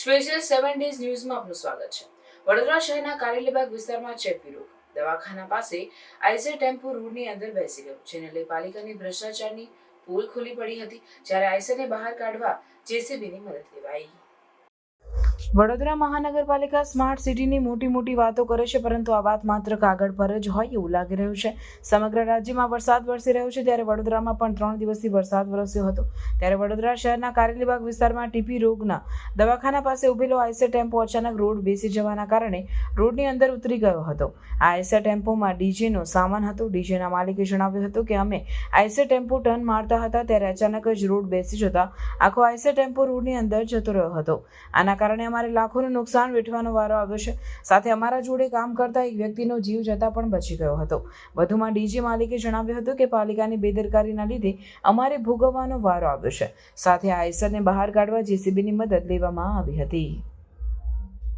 Special seven days ન્યૂઝમાં આપનું સ્વાગત છે. વડોદરા શહેરના કારેલીબાગ વિસ્તારમાં ચેપી રોગ દવાખાના પાસે આઈસર ટેમ્પો રોડની અંદર બેસી ગયો, જેને લઈ પાલિકાની ભ્રષ્ટાચારની પોલ ખુલી પડી હતી, જ્યારે આઈસરને બહાર કાઢવા જેસીબીની મદદ લેવાઈ. વડોદરા મહાનગરપાલિકા સ્માર્ટ સિટીની મોટી મોટી વાતો કરે છે, પરંતુ આ વાત માત્ર કાગળ પર જ હોય એવું લાગી રહ્યું છે. સમગ્ર રાજ્યમાં વરસાદ વરસી રહ્યો છે, ત્યારે વડોદરામાં પણ ત્રણ દિવસથી વરસાદ વરસ્યો હતો. ત્યારે વડોદરા શહેરના કારેલીબાગ વિસ્તારમાં ટીપી રોગના દવાખાના પાસે ઉભેલો આઈસર ટેમ્પો અચાનક રોડ બેસી જવાના કારણે રોડની અંદર ઉતરી ગયો હતો. આ આઈસર ટેમ્પોમાં ડીજેનો સામાન હતો. ડીજેના માલિકે જણાવ્યું હતું કે, અમે આઈસર ટેમ્પો ટર્ન મારતા હતા, ત્યારે અચાનક જ રોડ બેસી જતા આખો આઈસર ટેમ્પો રોડની અંદર જતો રહ્યો હતો. આના કારણે અમારે લાખોનું નુકસાન વેઠવાનો વારો આવ્યો છે. સાથે અમારા જોડે કામ કરતા એક વ્યક્તિનો જીવ જતા પણ બચી ગયો હતો. વધુમાં ડીજે માલિકે જણાવ્યું હતું કે પાલિકાની બેદરકારીના લીધે અમારે ભોગવવાનો વારો આવ્યો છે. સાથે આઈસરને બહાર કાઢવા જેસીબીની મદદ લેવામાં આવી હતી.